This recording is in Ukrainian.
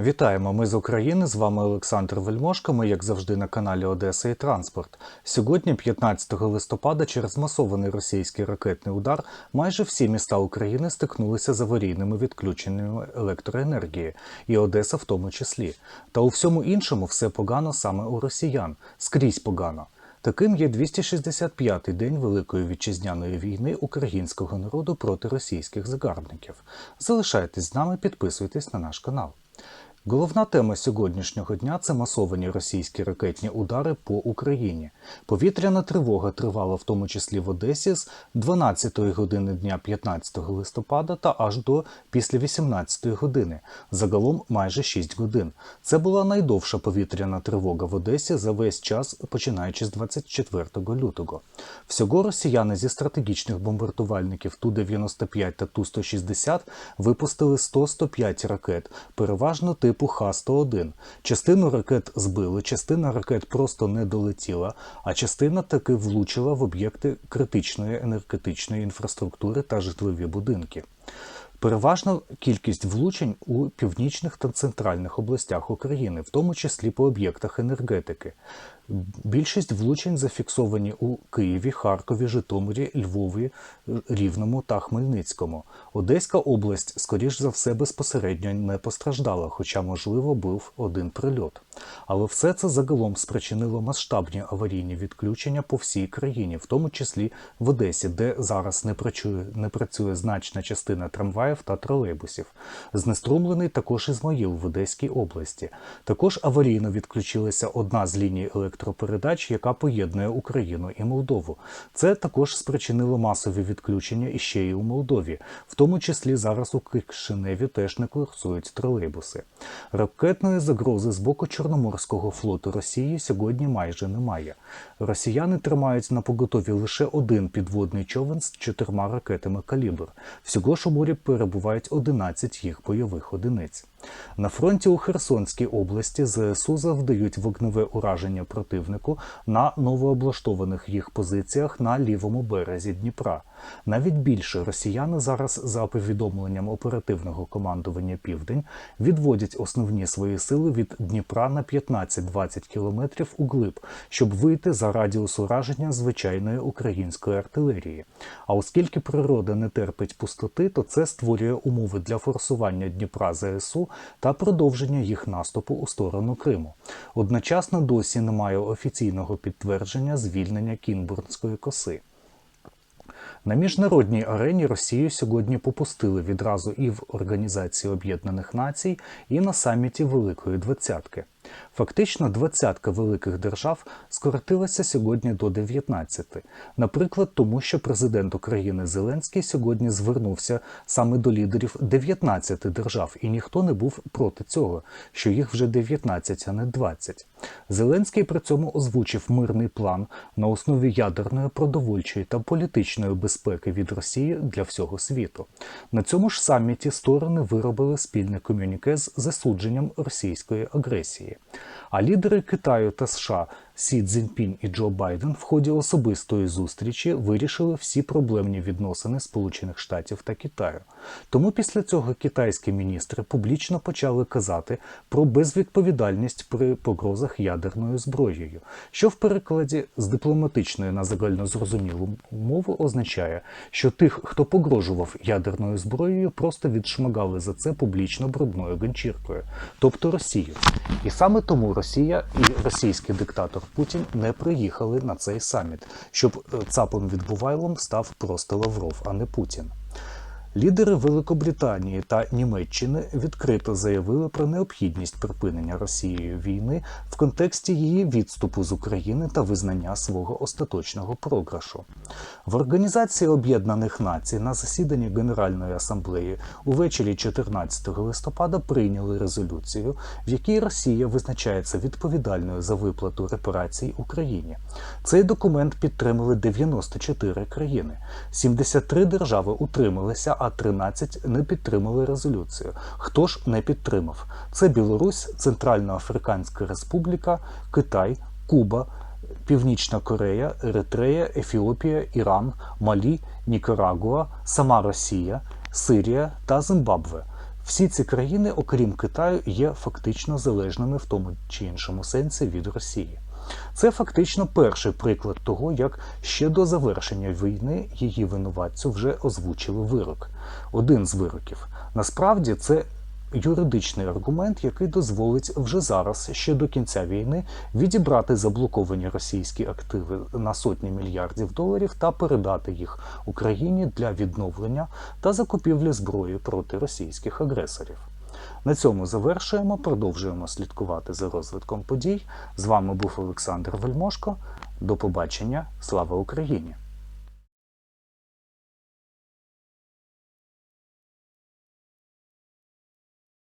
Вітаємо! Ми з України. З вами Олександр Вельмошко. Ми, як завжди, на каналі Одеса і Транспорт. Сьогодні, 15 листопада, через масований російський ракетний удар, майже всі міста України стикнулися з аварійними відключеннями електроенергії, і Одеса в тому числі. Та у всьому іншому все погано саме у росіян. Скрізь погано. Таким є 265-й день Великої вітчизняної війни українського народу проти російських загарбників. Залишайтесь з нами, підписуйтесь на наш канал. Головна тема сьогоднішнього дня це масовані російські ракетні удари по Україні. Повітряна тривога тривала в тому числі в Одесі з 12 години дня 15 листопада та аж до після 18 години. Загалом майже 6 годин. Це була найдовша повітряна тривога в Одесі за весь час, починаючи з 24 лютого. Всього росіяни зі стратегічних бомбардувальників Ту-95 та Ту-160 випустили 100-105 ракет, переважно типу Х-101. Частину ракет збили, частина ракет просто не долетіла, а частина таки влучила в об'єкти критичної енергетичної інфраструктури та житлові будинки. Переважна кількість влучень у північних та центральних областях України, в тому числі по об'єктах енергетики. Більшість влучень зафіксовані у Києві, Харкові, Житомирі, Львові, Рівному та Хмельницькому. Одеська область, скоріш за все, безпосередньо не постраждала, хоча, можливо, був один прильот. Але все це загалом спричинило масштабні аварійні відключення по всій країні, в тому числі в Одесі, де зараз не працює, не працює значна частина трамваїв та тролейбусів. Знеструмлений також Ізмаїл в Одеській області. Також аварійно відключилася одна з ліній електропередач, яка поєднує Україну і Молдову. Це також спричинило масові відключення іще й у Молдові, в тому числі зараз у Кишиневі теж не курсують тролейбуси. Ракетної загрози з боку Чорноморського флоту Росії сьогодні майже немає. Росіяни тримають на поготові лише один підводний човен з чотирма ракетами калібр. Всього ж у морі перебувають 11 їх бойових одиниць. На фронті у Херсонській області ЗСУ завдають вогневе ураження противнику на новооблаштованих їх позиціях на лівому березі Дніпра. Навіть більше росіяни зараз, за повідомленням оперативного командування Південь, відводять основні свої сили від Дніпра на 15-20 кілометрів углиб, щоб вийти за радіус ураження звичайної української артилерії. А оскільки природа не терпить пустоти, то це створює умови для форсування Дніпра ЗСУ та продовження їх наступу у сторону Криму. Одночасно досі немає офіційного підтвердження звільнення Кінбурнської коси. На міжнародній арені Росію сьогодні попустили відразу і в Організації Об'єднаних Націй, і на саміті Великої Двадцятки. Фактично, двадцятка великих держав скоротилася сьогодні до 19. Наприклад, тому що президент України Зеленський сьогодні звернувся саме до лідерів 19 держав, і ніхто не був проти цього, що їх вже 19, а не 20. Зеленський при цьому озвучив мирний план на основі ядерної, продовольчої та політичної безпеки від Росії для всього світу. На цьому ж саміті сторони виробили спільне комюніке з засудженням російської агресії. А лідери Китаю та США Сі Цзіньпінь і Джо Байден в ході особистої зустрічі вирішили всі проблемні відносини Сполучених Штатів та Китаю. Тому після цього китайські міністри публічно почали казати про безвідповідальність при погрозах ядерною зброєю, що в перекладі з дипломатичної на загальнозрозумілу мову означає, що тих, хто погрожував ядерною зброєю, просто відшмагали за це публічно брудною ганчіркою, тобто Росію. І саме тому Росія і російський диктатор Путін не приїхали на цей саміт, щоб е, цапом відбувайлом став просто Лавров, а не Путін. Лідери Великобританії та Німеччини відкрито заявили про необхідність припинення Росією війни в контексті її відступу з України та визнання свого остаточного програшу. В Організації Об'єднаних Націй на засіданні Генеральної асамблеї увечері 14 листопада прийняли резолюцію, в якій Росія визначається відповідальною за виплату репарацій Україні. Цей документ підтримали 94 країни, 73 держави утрималися а 13 не підтримали резолюцію. Хто ж не підтримав? Це Білорусь, Центральноафриканська Республіка, Китай, Куба, Північна Корея, Еритрея, Ефіопія, Іран, Малі, Нікарагуа, сама Росія, Сирія та Зимбабве. Всі ці країни, окрім Китаю, є фактично залежними в тому чи іншому сенсі від Росії. Це фактично перший приклад того, як ще до завершення війни її винуватцю вже озвучили вирок. Один з вироків. Насправді це юридичний аргумент, який дозволить вже зараз, ще до кінця війни, відібрати заблоковані російські активи на сотні мільярдів доларів та передати їх Україні для відновлення та закупівлі зброї проти російських агресорів. На цьому завершуємо. Продовжуємо слідкувати за розвитком подій. З вами був Олександр Вельмошко. До побачення. Слава Україні!